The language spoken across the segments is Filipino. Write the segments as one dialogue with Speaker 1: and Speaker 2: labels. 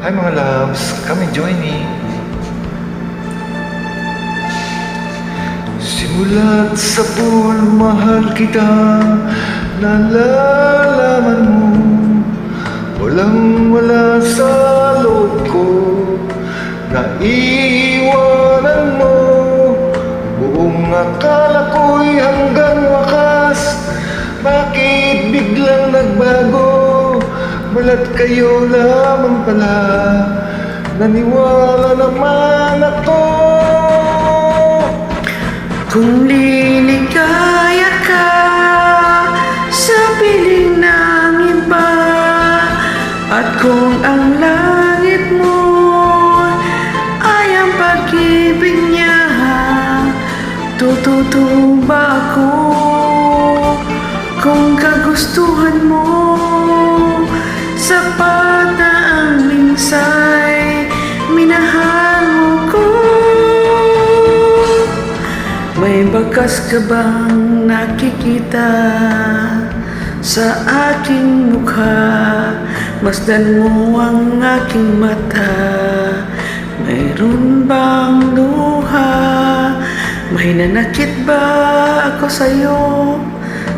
Speaker 1: Hi mga loves, come and join me. Simulat sa pool, mahal kita. Nalalaman mo. Walang wala sa loob ko. Naiiwanan mo. Buong akala ko'y hanggang wakas. Bakit biglang nagbago Balat kayo lamang pala. Naniwala naman ako.
Speaker 2: Kung liligaya ka sa piling ng iba At kung ang langit mo ay ang pag-ibig niya Tututo ba ako. Kung kagustuhan mo may bakas ka bang nakikita sa aking mukha? Masdan mo ang aking mata Mayroon bang luha? May nanakit ba ako sa'yo?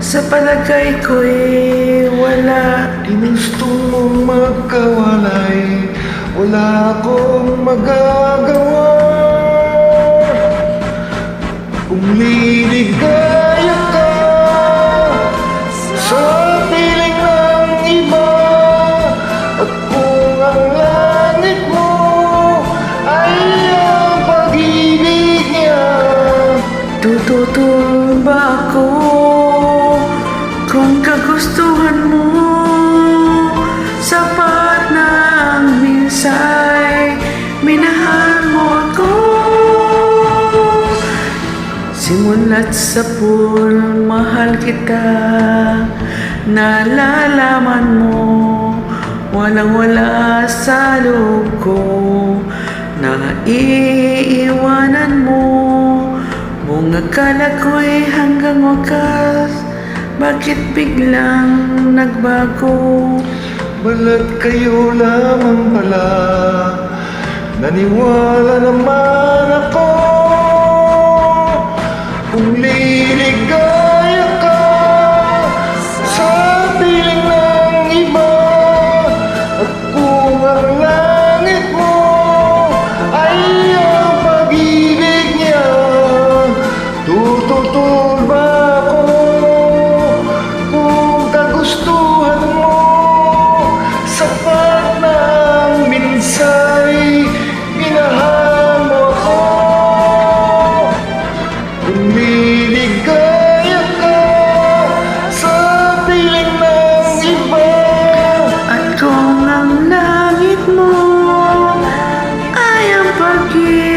Speaker 2: Sa palagay ko'y wala
Speaker 1: Ginusto mong magkawalay Wala akong magagawa
Speaker 2: Tututul ba ako kung kagustuhan mo. Sapat na ang minsay minahal mo ako. Simulat sa pool, mahal kita. Nalalaman mo Walang wala sa loob ko. Naiiwanan mo Buong akala ko'y hanggang wakas Bakit biglang nagbago?
Speaker 1: Balat kayo lamang pala Naniwala naman ako Kung liligaya ka Sa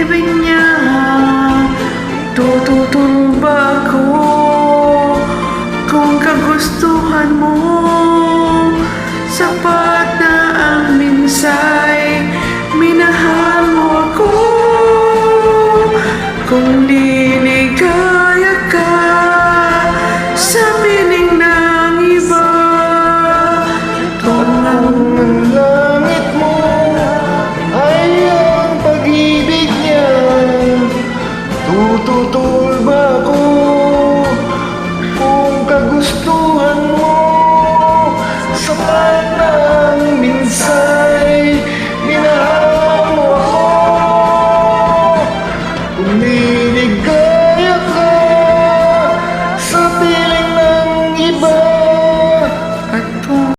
Speaker 1: pag-ibig niya Tututul ba ako kung kagustuhan mo. Sapat na ang minsay minahal
Speaker 2: Tututul ba ako